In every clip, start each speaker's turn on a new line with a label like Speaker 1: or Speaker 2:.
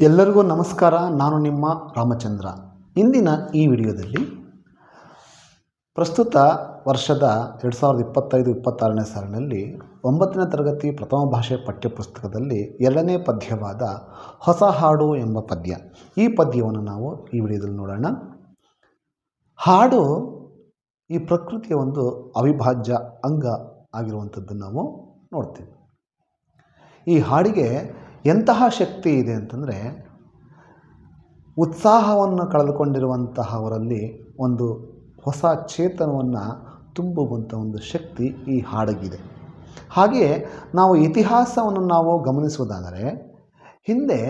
Speaker 1: ಎಲ್ಲರಿಗೂ ನಮಸ್ಕಾರ. ನಾನು ನಿಮ್ಮ ರಾಮಚಂದ್ರ. ಇಂದಿನ ಈ ವಿಡಿಯೋದಲ್ಲಿ ಪ್ರಸ್ತುತ ವರ್ಷದ ಎರಡು ಸಾವಿರದ ಇಪ್ಪತ್ತೈದು, ಇಪ್ಪತ್ತಾರನೇ ಸಾಲಿನಲ್ಲಿ ಒಂಬತ್ತನೇ ತರಗತಿ ಪ್ರಥಮ ಭಾಷೆ ಪಠ್ಯಪುಸ್ತಕದಲ್ಲಿ ಎರಡನೇ ಪದ್ಯವಾದ ಹೊಸ ಹಾಡು ಎಂಬ ಪದ್ಯ. ಈ ಪದ್ಯವನ್ನು ನಾವು ಈ ವಿಡಿಯೋದಲ್ಲಿ ನೋಡೋಣ. ಹಾಡು ಈ ಪ್ರಕೃತಿಯ ಒಂದು ಅವಿಭಾಜ್ಯ ಅಂಗ ಆಗಿರುವಂಥದ್ದನ್ನು ನಾವು ನೋಡ್ತೀವಿ. ಈ ಹಾಡಿಗೆ ಎಂತಹ ಶಕ್ತಿ ಇದೆ ಅಂತಂದರೆ ಉತ್ಸಾಹವನ್ನು ಕಳೆದುಕೊಂಡಿರುವಂತಹವರಲ್ಲಿ ಒಂದು ಹೊಸ ಚೇತನವನ್ನು ತುಂಬುವಂಥ ಒಂದು ಶಕ್ತಿ ಈ ಹಾಡಗಿದೆ. ಹಾಗೆಯೇ ನಾವು ಇತಿಹಾಸವನ್ನು ನಾವು ಗಮನಿಸುವುದಾದರೆ, ಹಿಂದೆ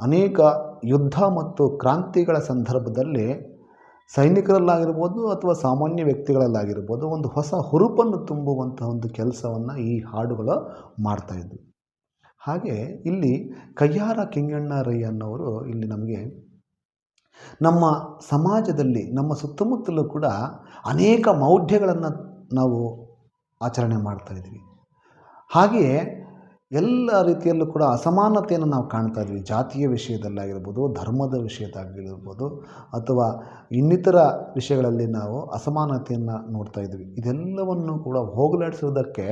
Speaker 1: ಅನೇಕ ಯುದ್ಧ ಮತ್ತು ಕ್ರಾಂತಿಗಳ ಸಂದರ್ಭದಲ್ಲಿ ಸೈನಿಕರಲ್ಲಾಗಿರ್ಬೋದು ಅಥವಾ ಸಾಮಾನ್ಯ ವ್ಯಕ್ತಿಗಳಲ್ಲಾಗಿರ್ಬೋದು ಒಂದು ಹೊಸ ಹುರುಪನ್ನು ತುಂಬುವಂಥ ಒಂದು ಕೆಲಸವನ್ನು ಈ ಹಾಡುಗಳು ಮಾಡ್ತಾಯಿದ್ವು ಹಾಗೆ ಇಲ್ಲಿ ಕಯ್ಯಾರ ಕೆಂಗಣ್ಣ ರೈ ಅನ್ನೋರು ಇಲ್ಲಿ ನಮಗೆ ನಮ್ಮ ಸಮಾಜದಲ್ಲಿ, ನಮ್ಮ ಸುತ್ತಮುತ್ತಲೂ ಕೂಡ ಅನೇಕ ಮೌಢ್ಯಗಳನ್ನು ನಾವು ಆಚರಣೆ ಮಾಡ್ತಾ ಇದ್ದೀವಿ. ಹಾಗೆಯೇ ಎಲ್ಲ ರೀತಿಯಲ್ಲೂ ಕೂಡ ಅಸಮಾನತೆಯನ್ನು ನಾವು ಕಾಣ್ತಾ ಇದ್ವಿ ಜಾತಿಯ ವಿಷಯದಲ್ಲಾಗಿರ್ಬೋದು, ಧರ್ಮದ ವಿಷಯದಾಗಿರ್ಬೋದು, ಅಥವಾ ಇನ್ನಿತರ ವಿಷಯಗಳಲ್ಲಿ ನಾವು ಅಸಮಾನತೆಯನ್ನು ನೋಡ್ತಾ ಇದ್ವಿ ಇದೆಲ್ಲವನ್ನು ಕೂಡ ಹೋಗಲಾಡಿಸೋದಕ್ಕೆ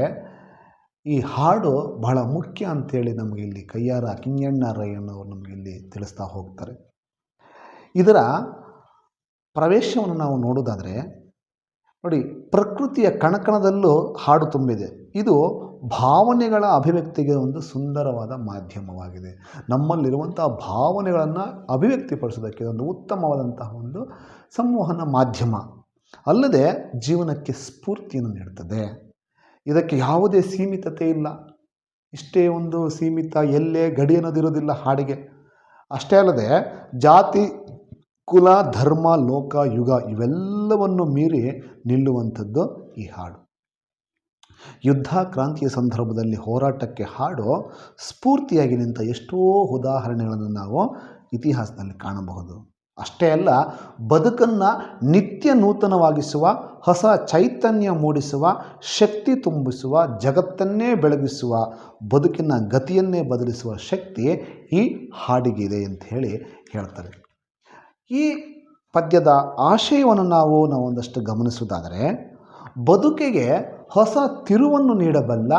Speaker 1: ಈ ಹಾಡು ಬಹಳ ಮುಖ್ಯ ಅಂಥೇಳಿ ನಮಗೆ ಇಲ್ಲಿ ಕೈಯಾರ ಕಿಂಗಣ್ಣ ನಮಗೆ ಇಲ್ಲಿ ತಿಳಿಸ್ತಾ ಹೋಗ್ತಾರೆ. ಇದರ ಪ್ರವೇಶವನ್ನು ನಾವು ನೋಡೋದಾದರೆ ನೋಡಿ ಪ್ರಕೃತಿಯ ಕಣಕಣದಲ್ಲೂ ಹಾಡು ತುಂಬಿದೆ. ಇದು ಭಾವನೆಗಳ ಅಭಿವ್ಯಕ್ತಿಗೆ ಒಂದು ಸುಂದರವಾದ ಮಾಧ್ಯಮವಾಗಿದೆ. ನಮ್ಮಲ್ಲಿರುವಂತಹ ಭಾವನೆಗಳನ್ನು ಅಭಿವ್ಯಕ್ತಿಪಡಿಸೋದಕ್ಕೆ ಒಂದು ಉತ್ತಮವಾದಂತಹ ಒಂದು ಸಂವಹನ ಮಾಧ್ಯಮ. ಅಲ್ಲದೆ ಜೀವನಕ್ಕೆ ಸ್ಫೂರ್ತಿಯನ್ನು ನೀಡ್ತದೆ. ಇದಕ್ಕೆ ಯಾವುದೇ ಸೀಮಿತತೆ ಇಲ್ಲ ಇಷ್ಟೇ ಒಂದು ಸೀಮಿತ ಎಲ್ಲೇ ಗಡಿ ಅನ್ನೋದಿರೋದಿಲ್ಲ ಹಾಡಿಗೆ. ಅಷ್ಟೇ ಅಲ್ಲದೆ ಜಾತಿ, ಕುಲ, ಧರ್ಮ, ಲೋಕ, ಯುಗ ಇವೆಲ್ಲವನ್ನು ಮೀರಿ ನಿಲ್ಲುವಂಥದ್ದು ಈ ಹಾಡು. ಯುದ್ಧ ಕ್ರಾಂತಿಯ ಸಂದರ್ಭದಲ್ಲಿ ಹೋರಾಟಕ್ಕೆ ಹಾಡು ಸ್ಫೂರ್ತಿಯಾಗಿ ನಿಂತ ಎಷ್ಟೋ ಉದಾಹರಣೆಗಳನ್ನು ನಾವು ಇತಿಹಾಸದಲ್ಲಿ ಕಾಣಬಹುದು. ಅಷ್ಟೇ ಅಲ್ಲ, ಬದುಕನ್ನು ನಿತ್ಯ ನೂತನವಾಗಿಸುವ, ಹೊಸ ಚೈತನ್ಯ ಮೂಡಿಸುವ, ಶಕ್ತಿ ತುಂಬಿಸುವ, ಜಗತ್ತನ್ನೇ ಬೆಳಗಿಸುವ, ಬದುಕಿನ ಗತಿಯನ್ನೇ ಬದಲಿಸುವ ಶಕ್ತಿ ಈ ಹಾಡಿಗಿದೆ ಅಂತ ಹೇಳಿ ಹೇಳ್ತಾರೆ. ಈ ಪದ್ಯದ ಆಶಯವನ್ನು ನಾವು ನಾವೊಂದಷ್ಟು ಗಮನಿಸುವುದಾದರೆ, ಬದುಕಿಗೆ ಹೊಸ ತಿರುವನ್ನು ನೀಡಬಲ್ಲ,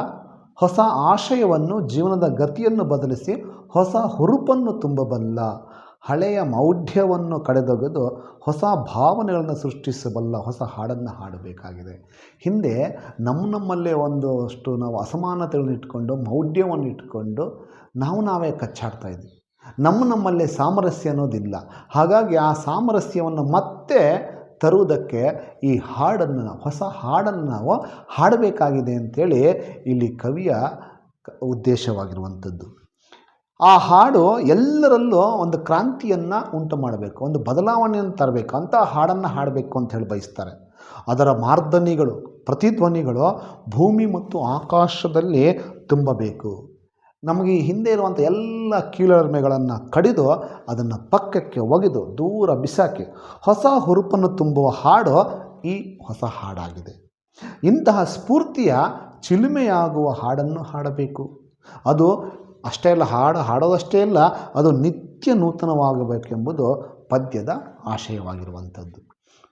Speaker 1: ಹೊಸ ಆಶಯವನ್ನು, ಜೀವನದ ಗತಿಯನ್ನು ಬದಲಿಸಿ ಹೊಸ ಹುರುಪನ್ನು ತುಂಬಬಲ್ಲ ಹಳೆಯ ಮೌಢ್ಯವನ್ನು ಕಡೆದೊಗೆದು ಹೊಸ ಭಾವನೆಗಳನ್ನು ಸೃಷ್ಟಿಸಬಲ್ಲ ಹೊಸ ಹಾಡನ್ನು ಹಾಡಬೇಕಾಗಿದೆ. ಹಿಂದೆ ನಮ್ಮ ನಮ್ಮಲ್ಲೇ ಒಂದಷ್ಟು ನಾವು ಅಸಮಾನತೆಗಳನ್ನು ಇಟ್ಕೊಂಡು, ಮೌಢ್ಯವನ್ನು ಇಟ್ಕೊಂಡು ನಾವು ನಾವೇ ಕಚ್ಚಾಡ್ತಾ ಇದ್ವಿ. ನಮ್ಮ ನಮ್ಮಲ್ಲೇ ಸಾಮರಸ್ಯ ಅನ್ನೋದಿಲ್ಲ. ಹಾಗಾಗಿ ಆ ಸಾಮರಸ್ಯವನ್ನು ಮತ್ತೆ ತರುವುದಕ್ಕೆ ಈ ಹಾಡನ್ನು ನಾವು ಹೊಸ ಹಾಡನ್ನು ನಾವು ಹಾಡಬೇಕಾಗಿದೆ ಅಂಥೇಳಿ ಇಲ್ಲಿ ಕವಿಯ ಉದ್ದೇಶವಾಗಿರುವಂಥದ್ದು. ಆ ಹಾಡು ಎಲ್ಲರಲ್ಲೂ ಒಂದು ಕ್ರಾಂತಿಯನ್ನು ಉಂಟು ಮಾಡಬೇಕು, ಒಂದು ಬದಲಾವಣೆಯನ್ನು ತರಬೇಕು, ಅಂತ ಹಾಡನ್ನು ಹಾಡಬೇಕು ಅಂತ ಹೇಳಿ ಬಯಸ್ತಾರೆ. ಅದರ ಮಾರ್ಧನಿಗಳು ಪ್ರತಿಧ್ವನಿಗಳು ಭೂಮಿ ಮತ್ತು ಆಕಾಶದಲ್ಲಿ ತುಂಬಬೇಕು. ನಮಗೆ ಈ ಹಿಂದೆ ಇರುವಂಥ ಎಲ್ಲ ಕೀಳರ್ಮೆಗಳನ್ನು ಕಡಿದು ಅದನ್ನು ಪಕ್ಕಕ್ಕೆ ಒಗೆದು ದೂರ ಬಿಸಾಕಿ ಹೊಸ ಹುರುಪನ್ನು ತುಂಬುವ ಹಾಡು ಈ ಹೊಸ ಹಾಡಾಗಿದೆ. ಇಂತಹ ಸ್ಫೂರ್ತಿಯ ಚಿಲುಮೆಯಾಗುವ ಹಾಡನ್ನು ಹಾಡಬೇಕು. ಅದು ಅಷ್ಟೇ ಅಲ್ಲ, ಹಾಡು, ಹಾಡೋದಷ್ಟೇ ಅಲ್ಲ, ಅದು ನಿತ್ಯ ನೂತನವಾಗಬೇಕೆಂಬುದು ಪದ್ಯದ ಆಶಯವಾಗಿರುವಂಥದ್ದು.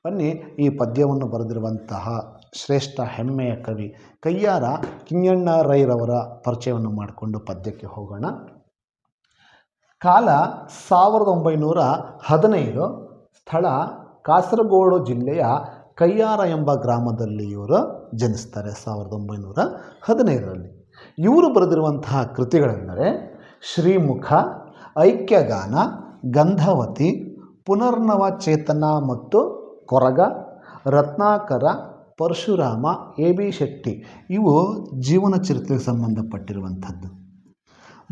Speaker 1: ಬನ್ನಿ, ಈ ಪದ್ಯವನ್ನು ಬರೆದಿರುವಂತಹ ಶ್ರೇಷ್ಠ ಹೆಮ್ಮೆಯ ಕವಿ ಕಯ್ಯಾರ ಕಿಂಗಣ್ಣ ರೈರವರ ಪರಿಚಯವನ್ನು ಮಾಡಿಕೊಂಡು ಪದ್ಯಕ್ಕೆ ಹೋಗೋಣ. ಕಾಲ ಸಾವಿರದ ಒಂಬೈನೂರ ಹದಿನೈದು, ಸ್ಥಳ ಕಾಸರಗೋಡು ಜಿಲ್ಲೆಯ ಕಯ್ಯಾರ ಎಂಬ ಗ್ರಾಮದಲ್ಲಿ ಇವರು ಜನಿಸ್ತಾರೆ ಸಾವಿರದ ಒಂಬೈನೂರ ಹದಿನೈದರಲ್ಲಿ. ಇವರು ಬರೆದಿರುವಂತಹ ಕೃತಿಗಳೆಂದರೆ ಶ್ರೀಮುಖ, ಐಕ್ಯಗಾನ, ಗಂಧವತಿ ಪುನರ್ನವ ಚೇತನ ಮತ್ತು ಕೊರಗ, ರತ್ನಾಕರ, ಪರಶುರಾಮ, ಎ ಬಿ ಶೆಟ್ಟಿ. ಇವು ಜೀವನ ಚರಿತ್ರೆಗೆ ಸಂಬಂಧಪಟ್ಟಿರುವಂಥದ್ದು.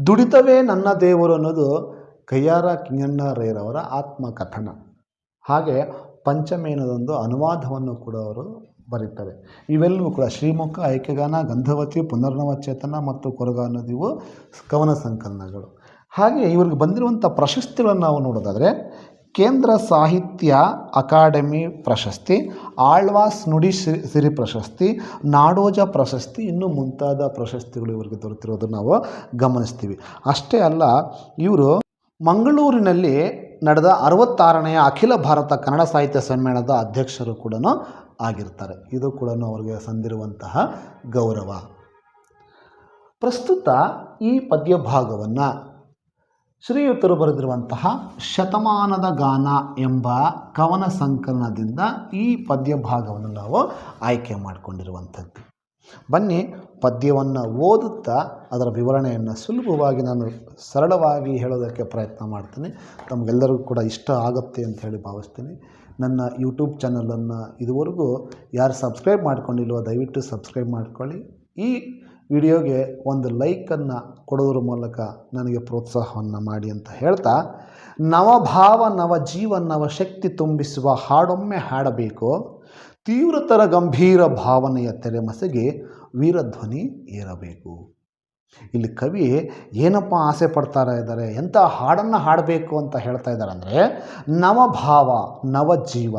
Speaker 1: ದುಡಿತವೇ ನನ್ನ ದೇವರು ಅನ್ನೋದು ಕಯ್ಯಾರ ಕಿಂಗಣ್ಣ ರೈರವರ ಆತ್ಮಕಥನ. ಹಾಗೆ ಪಂಚಮೇನದೊಂದು ಅನುವಾದವನ್ನು ಕೂಡ ಅವರು ಬರೀತಾರೆ. ಇವೆಲ್ಲವೂ ಕೂಡ ಶ್ರೀಮುಖ, ಐಕ್ಯಗಾನ, ಗಂಧವತಿ ಪುನರ್ನವಚೇತನ ಮತ್ತು ಕೊರಗ ಅನ್ನೋದು ಇವು ಕವನ ಸಂಕಲನಗಳು. ಹಾಗೆ ಇವ್ರಿಗೆ ಬಂದಿರುವಂಥ ಪ್ರಶಸ್ತಿಗಳನ್ನು ನಾವು ನೋಡೋದಾದರೆ, ಕೇಂದ್ರ ಸಾಹಿತ್ಯ ಅಕಾಡೆಮಿ ಪ್ರಶಸ್ತಿ, ಆಳ್ವಾಸ್ ನುಡಿ ಸಿರಿ ಸಿರಿ ಪ್ರಶಸ್ತಿ, ನಾಡೋಜ ಪ್ರಶಸ್ತಿ, ಇನ್ನೂ ಮುಂತಾದ ಪ್ರಶಸ್ತಿಗಳು ಇವರಿಗೆ ದೊರೆತಿರೋದನ್ನು ನಾವು ಗಮನಿಸ್ತೀವಿ. ಅಷ್ಟೇ ಅಲ್ಲ, ಇವರು ಮಂಗಳೂರಿನಲ್ಲಿ ನಡೆದ ಅರವತ್ತಾರನೆಯ ಅಖಿಲ ಭಾರತ ಕನ್ನಡ ಸಾಹಿತ್ಯ ಸಮ್ಮೇಳನದ ಅಧ್ಯಕ್ಷರು ಕೂಡ ಆಗಿರ್ತಾರೆ. ಇದು ಕೂಡ ಅವರಿಗೆ ಸಂದಿರುವಂತಹ ಗೌರವ. ಪ್ರಸ್ತುತ ಈ ಪದ್ಯ ಭಾಗವನ್ನು ಶ್ರೀಯುತರು ಬರೆದಿರುವಂತಹ ಶತಮಾನದ ಗಾನ ಎಂಬ ಕವನ ಸಂಕಲನದಿಂದ ಈ ಪದ್ಯ ಭಾಗವನ್ನು ನಾವು ಆಯ್ಕೆ ಮಾಡಿಕೊಂಡಿರುವಂಥದ್ದು. ಬನ್ನಿ ಪದ್ಯವನ್ನು ಓದುತ್ತಾ ಅದರ ವಿವರಣೆಯನ್ನು ಸುಲಭವಾಗಿ ನಾನು ಸರಳವಾಗಿ ಹೇಳೋದಕ್ಕೆ ಪ್ರಯತ್ನ ಮಾಡ್ತೀನಿ. ತಮಗೆಲ್ಲರಿಗೂ ಕೂಡ ಇಷ್ಟ ಆಗುತ್ತೆ ಅಂತ ಹೇಳಿ ಭಾವಿಸ್ತೀನಿ. ನನ್ನ ಯೂಟ್ಯೂಬ್ ಚಾನಲನ್ನು ಇದುವರೆಗೂ ಯಾರು ಸಬ್ಸ್ಕ್ರೈಬ್ ಮಾಡ್ಕೊಂಡಿಲ್ವೋ ದಯವಿಟ್ಟು ಸಬ್ಸ್ಕ್ರೈಬ್ ಮಾಡ್ಕೊಳ್ಳಿ. ಈ ವಿಡಿಯೋಗೆ ಒಂದು ಲೈಕನ್ನು ಕೊಡೋದ್ರ ಮೂಲಕ ನನಗೆ ಪ್ರೋತ್ಸಾಹವನ್ನು ಮಾಡಿ ಅಂತ ಹೇಳ್ತಾ, ನವಭಾವ ನವ ಜೀವ ನವ ಶಕ್ತಿ ತುಂಬಿಸುವ ಹಾಡೊಮ್ಮೆ ಹಾಡಬೇಕು. ತೀವ್ರತರ ಗಂಭೀರ ಭಾವನೆಯ ತೆರೆಮಸೆಗೆ ವೀರಧ್ವನಿ ಏರಬೇಕು. ಇಲ್ಲಿ ಕವಿ ಏನಪ್ಪ ಆಸೆ ಪಡ್ತಾ ಇದ್ದಾರೆ? ಎಂಥ ಹಾಡನ್ನು ಹಾಡಬೇಕು ಅಂತ ಹೇಳ್ತಾ ಇದ್ದಾರೆ ಅಂದರೆ ನವಭಾವ ನವಜೀವ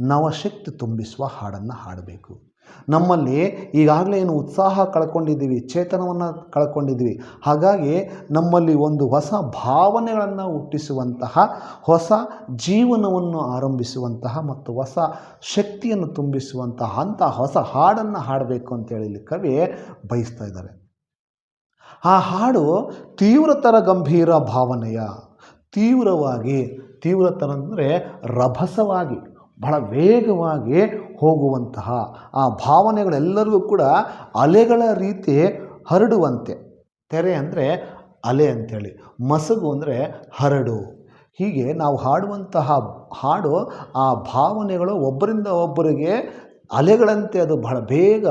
Speaker 1: ನವಶಕ್ತಿ ತುಂಬಿಸುವ ಹಾಡನ್ನು ಹಾಡಬೇಕು. ನಮ್ಮಲ್ಲಿ ಈಗಾಗಲೇ ಏನು ಉತ್ಸಾಹ ಕಳ್ಕೊಂಡಿದ್ದೀವಿ, ಚೇತನವನ್ನು ಕಳ್ಕೊಂಡಿದ್ದೀವಿ. ಹಾಗಾಗಿ ನಮ್ಮಲ್ಲಿ ಒಂದು ಹೊಸ ಭಾವನೆಗಳನ್ನು ಹುಟ್ಟಿಸುವಂತಹ, ಹೊಸ ಜೀವನವನ್ನು ಆರಂಭಿಸುವಂತಹ ಮತ್ತು ಹೊಸ ಶಕ್ತಿಯನ್ನು ತುಂಬಿಸುವಂತಹ ಅಂಥ ಹೊಸ ಹಾಡನ್ನು ಹಾಡಬೇಕು ಅಂತೇಳಿ ಇಲ್ಲಿ ಕವಿ ಬಯಸ್ತಾ ಇದ್ದಾರೆ. ಆ ಹಾಡು ತೀವ್ರತರ ಗಂಭೀರ ಭಾವನೆಯ, ತೀವ್ರವಾಗಿ, ತೀವ್ರತರ ಅಂದರೆ ರಭಸವಾಗಿ, ಬಹಳ ವೇಗವಾಗಿ ಹೋಗುವಂತಹ ಆ ಭಾವನೆಗಳೆಲ್ಲರಿಗೂ ಕೂಡ ಅಲೆಗಳ ರೀತಿ ಹರಡುವಂತೆ. ತೆರೆ ಅಂದರೆ ಅಲೆ ಅಂಥೇಳಿ ಮಸಗು ಅಂದರೆ ಹರಡು. ಹೀಗೆ ನಾವು ಹಾಡುವಂತಹ ಹಾಡು ಆ ಭಾವನೆಗಳು ಒಬ್ಬರಿಂದ ಒಬ್ಬರಿಗೆ ಅಲೆಗಳಂತೆ ಅದು ಬಹಳ ಬೇಗ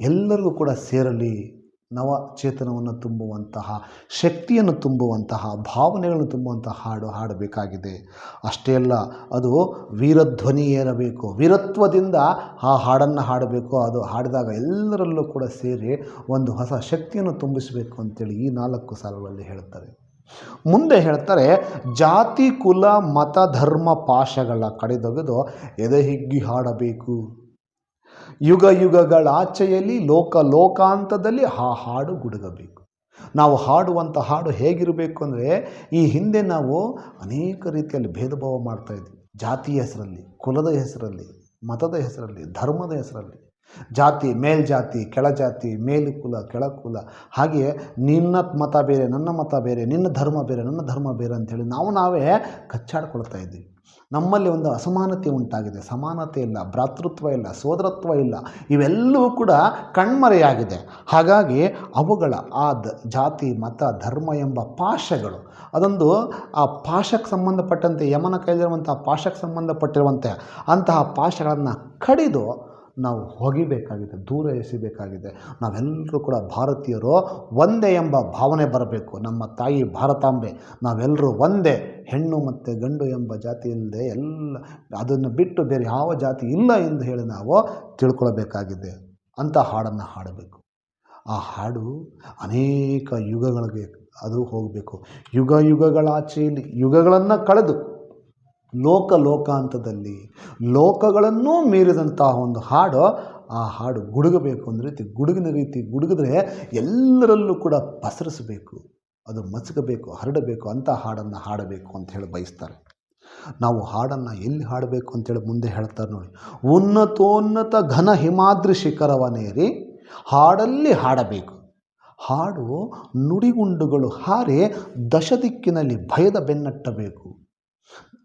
Speaker 1: ಎಲ್ಲರಿಗೂ ಕೂಡ ಸೇರಲಿ. ನವ ಚೇತನವನ್ನು ತುಂಬುವಂತಹ, ಶಕ್ತಿಯನ್ನು ತುಂಬುವಂತಹ, ಭಾವನೆಗಳನ್ನು ತುಂಬುವಂತಹ ಹಾಡು ಹಾಡಬೇಕಾಗಿದೆ. ಅಷ್ಟೇ ಅಲ್ಲ, ಅದು ವೀರಧ್ವನಿ ಏರಬೇಕು. ವೀರತ್ವದಿಂದ ಆ ಹಾಡನ್ನು ಹಾಡಬೇಕು. ಅದು ಹಾಡಿದಾಗ ಎಲ್ಲರಲ್ಲೂ ಕೂಡ ಸೇರಿ ಒಂದು ಹೊಸ ಶಕ್ತಿಯನ್ನು ತುಂಬಿಸಬೇಕು ಅಂತೇಳಿ ಈ ನಾಲ್ಕು ಸಾಲುಗಳಲ್ಲಿ ಹೇಳ್ತಾರೆ ಮುಂದೆ ಹೇಳ್ತಾರೆ, ಜಾತಿ, ಕುಲ, ಮತ, ಧರ್ಮ, ಪಾಶಗಳ ಕಡೆದೊಗೆದು ಎದೆ ಹಿಗ್ಗಿ ಹಾಡಬೇಕು. ಯುಗ ಯುಗಗಳಾಚೆಯಲ್ಲಿ ಲೋಕ ಲೋಕಾಂತದಲ್ಲಿ ಆ ಹಾಡು ಗುಡುಗಬೇಕು. ನಾವು ಹಾಡುವಂಥ ಹಾಡು ಹೇಗಿರಬೇಕು ಅಂದರೆ ಈ ಹಿಂದೆ ನಾವು ಅನೇಕ ರೀತಿಯಲ್ಲಿ ಭೇದ ಭಾವ ಮಾಡ್ತಾಯಿದ್ವಿ ಜಾತಿಯ ಹೆಸರಲ್ಲಿ, ಕುಲದ ಹೆಸರಲ್ಲಿ, ಮತದ ಹೆಸರಲ್ಲಿ, ಧರ್ಮದ ಹೆಸರಲ್ಲಿ. ಜಾತಿ, ಮೇಲ್ಜಾತಿ, ಕೆಳಜಾತಿ ಮೇಲು ಕುಲ ಕೆಳ ಕುಲ ಹಾಗೆಯೇ ನಿನ್ನ ಮತ ಬೇರೆ, ನನ್ನ ಮತ ಬೇರೆ, ನಿನ್ನ ಧರ್ಮ ಬೇರೆ, ನನ್ನ ಧರ್ಮ ಬೇರೆ ಅಂಥೇಳಿ ನಾವು ನಾವೇ ಕಚ್ಚಾಡ್ಕೊಳ್ತಾ ಇದ್ದೀವಿ ನಮ್ಮಲ್ಲಿ ಒಂದು ಅಸಮಾನತೆ ಉಂಟಾಗಿದೆ. ಸಮಾನತೆ ಇಲ್ಲ, ಭ್ರಾತೃತ್ವ ಇಲ್ಲ, ಸೋದರತ್ವ ಇಲ್ಲ. ಇವೆಲ್ಲವೂ ಕೂಡ ಕಣ್ಮರೆಯಾಗಿದೆ. ಹಾಗಾಗಿ ಅವುಗಳ ಆ ಜಾತಿ, ಮತ, ಧರ್ಮ ಎಂಬ ಪಾಶಗಳು, ಅದೊಂದು ಆ ಪಾಶಕ್ಕೆ ಸಂಬಂಧಪಟ್ಟಂತೆ, ಯಮನ ಕೈಲಿರುವಂಥ ಪಾಶಕ್ಕೆ ಸಂಬಂಧಪಟ್ಟಿರುವಂತೆ ಅಂತಹ ಪಾಶಗಳನ್ನು ಕಡಿದು ನಾವು ಹೊಗಿಬೇಕಾಗಿದೆ, ದೂರ ಎಸಿಬೇಕಾಗಿದೆ ನಾವೆಲ್ಲರೂ ಕೂಡ ಭಾರತೀಯರು ಒಂದೇ ಎಂಬ ಭಾವನೆ ಬರಬೇಕು. ನಮ್ಮ ತಾಯಿ ಭಾರತಾಂಬೆ, ನಾವೆಲ್ಲರೂ ಒಂದೇ ಹೆಣ್ಣು ಮತ್ತು ಗಂಡು ಎಂಬ ಜಾತಿ ಇಲ್ಲದೆ ಎಲ್ಲ, ಅದನ್ನು ಬಿಟ್ಟು ಬೇರೆ ಯಾವ ಜಾತಿ ಇಲ್ಲ ಎಂದು ಹೇಳಿ ನಾವು ತಿಳ್ಕೊಳ್ಬೇಕಾಗಿದೆ. ಅಂತ ಹಾಡನ್ನು ಹಾಡಬೇಕು. ಆ ಹಾಡು ಅನೇಕ ಯುಗಗಳಿಗೆ ಅದು ಹೋಗಬೇಕು. ಯುಗ ಯುಗಗಳಾಚೆಯಲ್ಲಿ ಯುಗಗಳನ್ನು ಕಳೆದು ಲೋಕ ಲೋಕಾಂತದಲ್ಲಿ ಲೋಕಗಳನ್ನೂ ಮೀರಿದಂತಹ ಒಂದು ಹಾಡು, ಆ ಹಾಡು ಗುಡುಗಬೇಕು ಅಂದ ರೀತಿ, ಗುಡುಗಿನ ರೀತಿ ಗುಡುಗಿದ್ರೆ ಎಲ್ಲರಲ್ಲೂ ಕೂಡ ಪಸರಿಸಬೇಕು, ಅದು ಮಸಗಬೇಕು ಹರಡಬೇಕು, ಅಂತ ಹಾಡನ್ನು ಹಾಡಬೇಕು ಅಂತ ಹೇಳಿ ಬಯಸ್ತಾರೆ. ನಾವು ಹಾಡನ್ನು ಎಲ್ಲಿ ಹಾಡಬೇಕು ಅಂತೇಳಿ ಮುಂದೆ ಹೇಳ್ತಾರೆ ನೋಡಿ. ಉನ್ನತೋನ್ನತ ಘನ ಹಿಮಾದ್ರಿ ಶಿಖರವನೇರಿ ಹಾಡಲ್ಲಿ ಹಾಡಬೇಕು. ಹಾಡು ನುಡಿಗುಂಡುಗಳು ಹಾರಿ ದಶ ದಿಕ್ಕಿನಲ್ಲಿ ಭಯದ ಬೆನ್ನಟ್ಟಬೇಕು.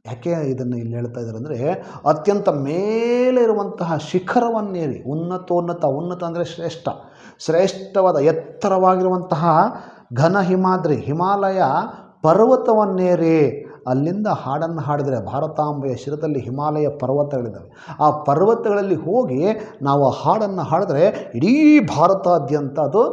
Speaker 1: ಯಾಕೆ ಇದನ್ನು ಇಲ್ಲಿ ಹೇಳ್ತಾ ಇದ್ದಾರೆ ಅಂದರೆ ಅತ್ಯಂತ ಮೇಲೆ ಇರುವಂತಹ ಶಿಖರವನ್ನೇರಿ ಉನ್ನತೋನ್ನತ ಉನ್ನತ ಅಂದರೆ ಶ್ರೇಷ್ಠ, ಶ್ರೇಷ್ಠವಾದ ಎತ್ತರವಾಗಿರುವಂತಹ ಘನ ಹಿಮಾದ್ರಿ, ಹಿಮಾಲಯ ಪರ್ವತವನ್ನೇರಿ. ಅಲ್ಲಿಂದ ಹಾಡನ್ನು ಹಾಡಿದರೆ ಭಾರತಾಂಬೆಯ ಶಿರದಲ್ಲಿ ಹಿಮಾಲಯ ಪರ್ವತಗಳಿದ್ದಾವೆ. ಆ ಪರ್ವತಗಳಲ್ಲಿ ಹೋಗಿ ನಾವು ಹಾಡನ್ನು ಹಾಡಿದ್ರೆ ಇಡೀ ಭಾರತಾದ್ಯಂತ ಅದು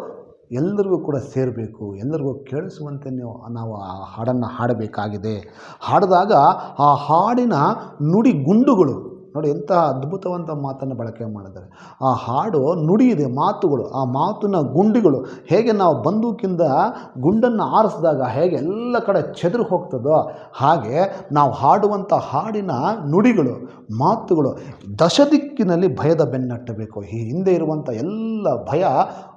Speaker 1: ಎಲ್ಲರಿಗೂ ಕೂಡ ಸೇರಬೇಕು, ಎಲ್ಲರಿಗೂ ಕೇಳಿಸುವಂತೆ ನೀವು, ನಾವು ಆ ಹಾಡನ್ನು ಹಾಡಬೇಕಾಗಿದೆ. ಹಾಡಿದಾಗ ಆ ಹಾಡಿನ ನುಡಿ ಗುಂಡುಗಳು ನೋಡಿ ಎಂತಹ ಅದ್ಭುತವಂತ ಮಾತನ್ನು ಬಳಕೆ ಮಾಡಿದ್ದಾರೆ. ಆ ಹಾಡು ನುಡಿ ಇದೆ ಮಾತುಗಳು, ಆ ಮಾತಿನ ಗುಂಡಿಗಳು ಹೇಗೆ ನಾವು ಬಂದೂಕಿಂದ ಗುಂಡನ್ನು ಆರಿಸಿದಾಗ ಹೇಗೆ ಎಲ್ಲ ಕಡೆ ಚೆದರು ಹೋಗ್ತದೋ ಹಾಗೆ ನಾವು ಹಾಡುವಂಥ ಹಾಡಿನ ನುಡಿಗಳು, ಮಾತುಗಳು ದಶ ದಿಕ್ಕಿನಲ್ಲಿ ಭಯದ ಬೆನ್ನಟ್ಟಬೇಕು. ಈ ಹಿಂದೆ ಇರುವಂಥ ಎಲ್ಲ ಭಯ,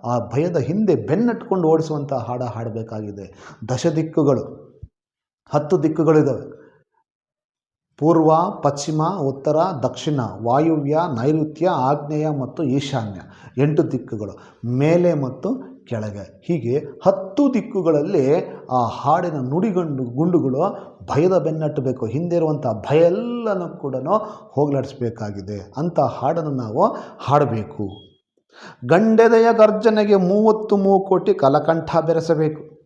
Speaker 1: ಆ ಭಯದ ಹಿಂದೆ ಬೆನ್ನಟ್ಕೊಂಡು ಓಡಿಸುವಂಥ ಹಾಡ ಹಾಡಬೇಕಾಗಿದೆ. ದಶ ದಿಕ್ಕುಗಳು ಹತ್ತು ದಿಕ್ಕುಗಳಿದ್ದಾವೆ ಪೂರ್ವ, ಪಶ್ಚಿಮ, ಉತ್ತರ, ದಕ್ಷಿಣ, ವಾಯುವ್ಯ, ನೈಋತ್ಯ, ಆಗ್ನೇಯ ಮತ್ತು ಈಶಾನ್ಯ. ಎಂಟು ದಿಕ್ಕುಗಳು. ಮೇಲೆ ಮತ್ತು ಕೆಳಗೆ. ಹೀಗೆ ಹತ್ತು ದಿಕ್ಕುಗಳಲ್ಲಿ ಆ ಹಾಡಿನ ನುಡಿಗಂಡು, ಗುಂಡುಗಳು ಭಯದ ಬೆನ್ನಟ್ಟಬೇಕು. ಹಿಂದೆ ಇರುವಂಥ ಭಯ ಎಲ್ಲನೂ ಕೂಡ ಹೋಗ್ಲಾಡಿಸ್ಬೇಕಾಗಿದೆ. ಅಂಥ ಹಾಡನ್ನು ನಾವು ಹಾಡಬೇಕು. ಗಂಡೆದೆಯ ಗರ್ಜನೆಗೆ ಮೂವತ್ತು ಕೋಟಿ ಕಲಕಂಠ ಬೆರೆಸಬೇಕು.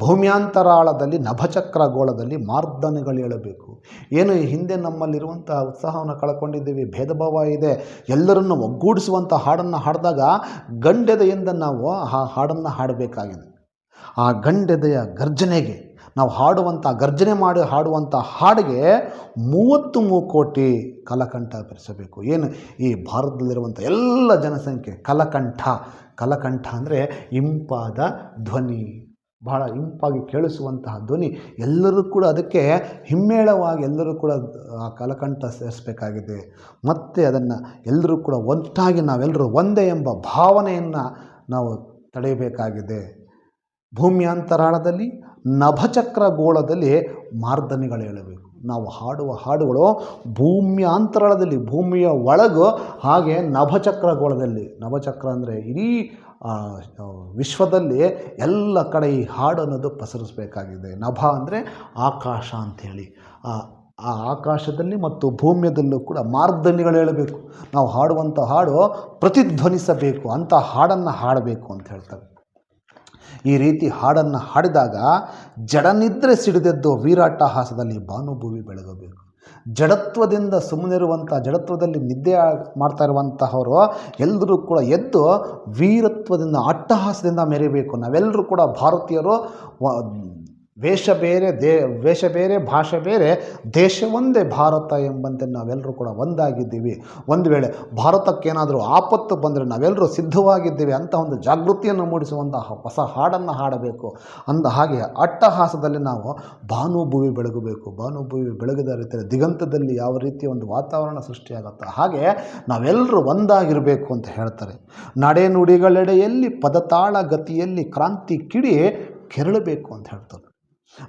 Speaker 1: ಭೂಮ್ಯಾಂತರಾಳದಲ್ಲಿ ನಭಚಕ್ರ ಗೋಳದಲ್ಲಿ ಮಾರ್ದನೆಗಳು ಹೇಳಬೇಕು ಏನು ಹಿಂದೆ ನಮ್ಮಲ್ಲಿರುವಂಥ ಉತ್ಸಾಹವನ್ನು ಕಳ್ಕೊಂಡಿದ್ದೀವಿ ಭೇದ ಭಾವ ಇದೆ. ಎಲ್ಲರನ್ನು ಒಗ್ಗೂಡಿಸುವಂಥ ಹಾಡನ್ನು ಹಾಡಿದಾಗ ಗಂಡೆದೆಯಿಂದ ನಾವು ಆ ಹಾಡನ್ನು ಹಾಡಬೇಕಾಗಿದೆ. ಆ ಗಂಡೆದೆಯ ಗರ್ಜನೆಗೆ, ನಾವು ಹಾಡುವಂಥ, ಗರ್ಜನೆ ಮಾಡಿ ಹಾಡುವಂಥ ಹಾಡಿಗೆ ಮೂವತ್ತು ಮೂಕೋಟಿ ಕಲಕಂಠ ಬೆರೆಸಬೇಕು. ಏನು ಈ ಭಾರತದಲ್ಲಿರುವಂಥ ಎಲ್ಲ ಜನಸಂಖ್ಯೆ ಕಲಕಂಠ ಕಲಕಂಠ ಅಂದರೆ ಇಂಪಾದ ಧ್ವನಿ. ಬಹಳ ಇಂಪಾಗಿ ಕೇಳಿಸುವಂತಹ ಧ್ವನಿ. ಎಲ್ಲರೂ ಕೂಡ ಅದಕ್ಕೆ ಹಿಮ್ಮೇಳವಾಗಿ ಎಲ್ಲರೂ ಕೂಡ, ಆ, ಕಲಕಂಠ ಸೇರಿಸಬೇಕಾಗಿದೆ. ಮತ್ತು ಅದನ್ನು ಎಲ್ಲರೂ ಕೂಡ ಒಟ್ಟಾಗಿ ನಾವೆಲ್ಲರೂ ಒಂದೇ ಎಂಬ ಭಾವನೆಯನ್ನು ನಾವು ತಡೆಯಬೇಕಾಗಿದೆ. ಭೂಮ್ಯಾಂತರಾಳದಲ್ಲಿ ನಭಚಕ್ರ ಗೋಳದಲ್ಲಿ ಮಾರ್ದನಿಗಳು ಹೇಳಬೇಕು. ನಾವು ಹಾಡುವ ಹಾಡುಗಳು ಭೂಮ್ಯಾಂತರಾಳದಲ್ಲಿ, ಭೂಮಿಯ ಒಳಗು ಹಾಗೆ ನಭಚಕ್ರ ಗೋಳದಲ್ಲಿ ನಭಚಕ್ರ ಅಂದರೆ ಇಡೀ ವಿಶ್ವದಲ್ಲಿ ಎಲ್ಲ ಕಡೆ ಈ ಹಾಡು ಅನ್ನೋದು ಪಸರಿಸಬೇಕಾಗಿದೆ. ನಭ ಅಂದರೆ ಆಕಾಶ ಅಂಥೇಳಿ. ಆ ಆಕಾಶದಲ್ಲಿ ಮತ್ತು ಭೂಮ್ಯದಲ್ಲೂ ಕೂಡ ಮಾರ್ದನಿಗಳು ಹೇಳಬೇಕು. ನಾವು ಹಾಡುವಂಥ ಹಾಡು ಪ್ರತಿಧ್ವನಿಸಬೇಕು, ಅಂಥ ಹಾಡನ್ನು ಹಾಡಬೇಕು ಅಂತ ಹೇಳ್ತಾರೆ. ಈ ರೀತಿ ಹಾಡನ್ನು ಹಾಡಿದಾಗ ಜಡನಿದ್ರೆ ಸಿಡಿದೆದ್ದು ವೀರಾಟ್ಟಹಾಸದಲ್ಲಿ ಭಾನುಭೂಮಿ ಬೆಳಗಬೇಕು. ಜಡತ್ವದಿಂದ ಸುಮ್ಮನಿರುವಂಥ, ಜಡತ್ವದಲ್ಲಿ ನಿದ್ದೆ ಮಾಡ್ತಾ ಇರುವಂತಹವರು ಎಲ್ಲರೂ ಕೂಡ ಎದ್ದು ವೀರತ್ವದಿಂದ, ಅಟ್ಟಹಾಸದಿಂದ ಮೆರಿಬೇಕು. ನಾವೆಲ್ಲರೂ ಕೂಡ ಭಾರತೀಯರು ವೇಷ ಬೇರೆ, ದೇ, ವೇಷ ಬೇರೆ, ಭಾಷೆ ಬೇರೆ, ದೇಶ ಒಂದೇ ಭಾರತ ಎಂಬಂತೆ ನಾವೆಲ್ಲರೂ ಕೂಡ ಒಂದಾಗಿದ್ದೀವಿ. ಒಂದು ವೇಳೆ ಭಾರತಕ್ಕೇನಾದರೂ ಆಪತ್ತು ಬಂದರೆ ನಾವೆಲ್ಲರೂ ಸಿದ್ಧವಾಗಿದ್ದೀವಿ ಅಂತ ಒಂದು ಜಾಗೃತಿಯನ್ನು ಮೂಡಿಸುವಂತಹ ಹೊಸ ಹಾಡನ್ನು ಹಾಡಬೇಕು. ಅಂದ ಹಾಗೆ ಅಟ್ಟಹಾಸದಲ್ಲಿ ನಾವು ಭಾನುಭೂವಿ ಬೆಳಗಬೇಕು. ಭಾನುಭೂವಿ ಬೆಳಗಿದ ರೀತಿಯಲ್ಲಿ ದಿಗಂತದಲ್ಲಿ ಯಾವ ರೀತಿಯ ಒಂದು ವಾತಾವರಣ ಸೃಷ್ಟಿಯಾಗುತ್ತೆ? ಹಾಗೆ ನಾವೆಲ್ಲರೂ ಒಂದಾಗಿರಬೇಕು ಅಂತ ಹೇಳ್ತಾರೆ. ನಡೆ ನುಡಿಗಳೆಡೆಯಲ್ಲಿ ಪದತಾಳ ಗತಿಯಲ್ಲಿ ಕ್ರಾಂತಿ ಕಿಡಿ ಕೆರಳಬೇಕು ಅಂತ ಹೇಳ್ತಾರೆ.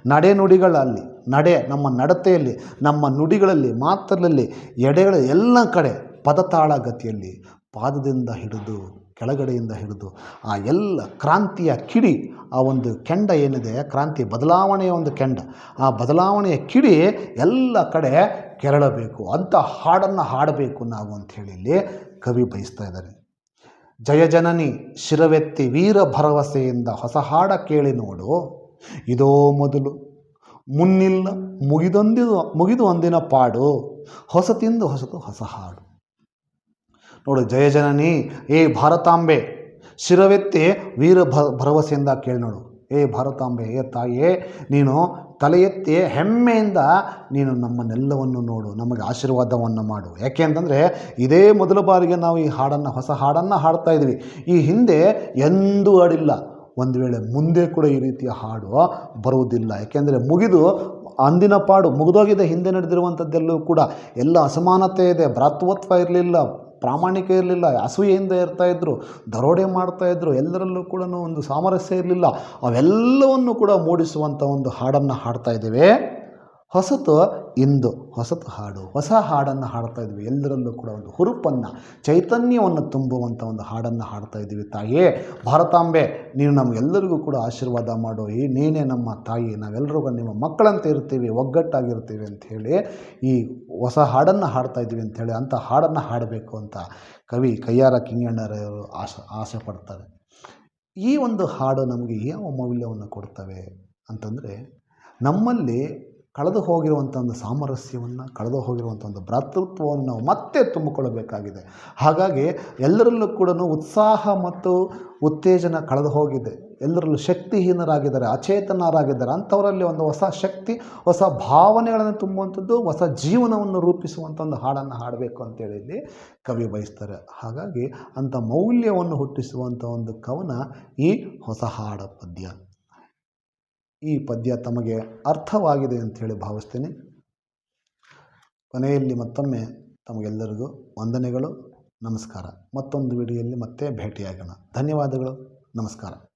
Speaker 1: ನಡೆ ನುಡಿಗಳಲ್ಲಿ, ನಡೆ ನಮ್ಮ ನಡತೆಯಲ್ಲಿ, ನಮ್ಮ ನುಡಿಗಳಲ್ಲಿ ಮಾತರಲ್ಲಿ ಎಡೆಗಳ ಎಲ್ಲ ಕಡೆ ಪದತಾಳ ಗತಿಯಲ್ಲಿ ಪಾದದಿಂದ ಹಿಡಿದು, ಕೆಳಗಡೆಯಿಂದ ಹಿಡಿದು, ಆ ಎಲ್ಲ ಕ್ರಾಂತಿಯ ಕಿಡಿ, ಆ ಒಂದು ಕೆಂಡ ಏನಿದೆ ಕ್ರಾಂತಿ ಬದಲಾವಣೆಯ ಒಂದು ಕೆಂಡ, ಆ ಬದಲಾವಣೆಯ ಕಿಡಿ ಎಲ್ಲ ಕಡೆ ಕೆರಳಬೇಕು, ಅಂಥ ಹಾಡನ್ನು ಹಾಡಬೇಕು ನಾವು ಅಂಥೇಳಿ ಇಲ್ಲಿ ಕವಿ ಬಯಸ್ತಾ ಇದ್ದಾರೆ. ಜಯ ಜನನಿ, ಶಿರವೆತ್ತಿ ವೀರ ಭರವಸೆಯಿಂದ ಹೊಸ ಹಾಡ ಕೇಳಿ ನೋಡು. ಇದೋ ಮೊದಲು. ಮುನ್ನಿಲ್ಲ ಮುಗಿದೊಂದಿದು ಮುಗಿದು ಒಂದಿನ ಪಾಡು. ಹೊಸತಿಂದು ಹೊಸತು ಹೊಸ ಹಾಡು. ನೋಡು ಜಯ ಜನನಿ, ಏ ಭಾರತಾಂಬೆ, ಶಿರವೆತ್ತಿ ವೀರ ಭ, ಭರವಸೆಯಿಂದ ಕೇಳಿ ನೋಡು. ಏ ಭಾರತಾಂಬೆ, ಏ ತಾಯೇ, ನೀನು ತಲೆ ಎತ್ತಿ ಹೆಮ್ಮೆಯಿಂದ ನೀನು ನಮ್ಮನ್ನೆಲ್ಲವನ್ನು ನೋಡು, ನಮಗೆ ಆಶೀರ್ವಾದವನ್ನು ಮಾಡು. ಯಾಕೆ ಅಂತಂದರೆ ಇದೇ ಮೊದಲ ಬಾರಿಗೆ ನಾವು ಈ ಹಾಡನ್ನು, ಹೊಸ ಹಾಡನ್ನು ಹಾಡ್ತಾ ಇದ್ವಿ ಈ ಹಿಂದೆ ಎಂದೂ ಹಾಡಿಲ್ಲ. ಒಂದು ವೇಳೆ ಮುಂದೆ ಕೂಡ ಈ ರೀತಿಯ ಹಾಡು ಬರುವುದಿಲ್ಲ. ಯಾಕೆಂದರೆ ಮುಗಿದು ಅಂದಿನ ಪಾಡು, ಮುಗಿದೋಗಿದೆ, ಹಿಂದೆ ನಡೆದಿರುವಂಥದ್ದೆಲ್ಲೂ ಕೂಡ ಎಲ್ಲ ಅಸಮಾನತೆ ಇದೆ. ಭ್ರಾತೃತ್ವ ಇರಲಿಲ್ಲ, ಪ್ರಾಮಾಣಿಕ ಇರಲಿಲ್ಲ, ಅಸೂಯೆಯಿಂದ ಇರ್ತಾ ಇದ್ರು, ದರೋಡೆ ಮಾಡ್ತಾ ಇದ್ದರು ಎಲ್ಲರಲ್ಲೂ ಕೂಡ ಒಂದು ಸಾಮರಸ್ಯ ಇರಲಿಲ್ಲ. ಅವೆಲ್ಲವನ್ನು ಕೂಡ ಮೂಡಿಸುವಂಥ ಒಂದು ಹಾಡನ್ನು ಹಾಡ್ತಾ ಇದ್ದೇವೆ. ಹೊಸತು ಇಂದು, ಹೊಸತು ಹಾಡು, ಹೊಸ ಹಾಡನ್ನು ಹಾಡ್ತಾ ಇದ್ವಿ. ಎಲ್ಲರಲ್ಲೂ ಕೂಡ ಒಂದು ಹುರುಪನ್ನು, ಚೈತನ್ಯವನ್ನು ತುಂಬುವಂಥ ಒಂದು ಹಾಡನ್ನು ಹಾಡ್ತಾ ಇದ್ದೀವಿ ತಾಯೇ, ಭಾರತಾಂಬೆ, ನೀನು ನಮಗೆಲ್ಲರಿಗೂ ಕೂಡ ಆಶೀರ್ವಾದ ಮಾಡು ಈ ನೀನೇ ನಮ್ಮ ತಾಯಿ. ನಾವೆಲ್ಲರೂ ನಿಮ್ಮ ಮಕ್ಕಳಂತೆ ಇರ್ತೀವಿ, ಒಗ್ಗಟ್ಟಾಗಿರ್ತೀವಿ ಅಂಥೇಳಿ ಈ ಹೊಸ ಹಾಡನ್ನು ಹಾಡ್ತಾ ಇದ್ದೀವಿ ಅಂಥೇಳಿ ಅಂಥ ಹಾಡನ್ನು ಹಾಡಬೇಕು ಅಂತ ಕವಿ ಕೈಯಾರ ಕಿಂಗಣ್ಣರವರು ಆಸೆ ಆಸೆ ಪಡ್ತಾರೆ. ಈ ಒಂದು ಹಾಡು ನಮಗೆ ಯಾವ ಮೌಲ್ಯವನ್ನು ಕೊಡ್ತವೆ ಅಂತಂದರೆ ನಮ್ಮಲ್ಲಿ ಕಳೆದು ಹೋಗಿರುವಂಥ ಒಂದು ಸಾಮರಸ್ಯವನ್ನು ಕಳೆದು ಹೋಗಿರುವಂಥ ಒಂದು ಭ್ರಾತೃತ್ವವನ್ನು ನಾವು ಮತ್ತೆ ತುಂಬಿಕೊಳ್ಳಬೇಕಾಗಿದೆ. ಹಾಗಾಗಿ ಎಲ್ಲರಲ್ಲೂ ಕೂಡ ಉತ್ಸಾಹ ಮತ್ತು ಉತ್ತೇಜನ ಕಳೆದು ಹೋಗಿದೆ ಎಲ್ಲರಲ್ಲೂ ಶಕ್ತಿಹೀನರಾಗಿದ್ದಾರೆ, ಅಚೇತನರಾಗಿದ್ದಾರೆ, ಅಂಥವರಲ್ಲಿ ಒಂದು ಹೊಸ ಶಕ್ತಿ, ಹೊಸ ಭಾವನೆಗಳನ್ನು ತುಂಬುವಂಥದ್ದು, ಹೊಸ ಜೀವನವನ್ನು ರೂಪಿಸುವಂಥ ಒಂದು ಹಾಡನ್ನು ಹಾಡಬೇಕು ಅಂತೇಳಿ ಇಲ್ಲಿ ಕವಿ ಬಯಸ್ತಾರೆ. ಹಾಗಾಗಿ ಅಂಥ ಮೌಲ್ಯವನ್ನು ಹುಟ್ಟಿಸುವಂಥ ಒಂದು ಕವನ ಈ ಹೊಸ ಹಾಡ ಪದ್ಯ ಈ ಪದ್ಯ ತಮಗೆ ಅರ್ಥವಾಗಿದೆ ಅಂಥೇಳಿ ಭಾವಿಸ್ತೇನೆ. ಕೊನೆಯಲ್ಲಿ ಮತ್ತೊಮ್ಮೆ ತಮಗೆಲ್ಲರಿಗೂ ವಂದನೆಗಳು. ನಮಸ್ಕಾರ. ಮತ್ತೊಂದು ವಿಡಿಯೋಯಲ್ಲಿ ಮತ್ತೆ ಭೇಟಿಯಾಗೋಣ. ಧನ್ಯವಾದಗಳು. ನಮಸ್ಕಾರ.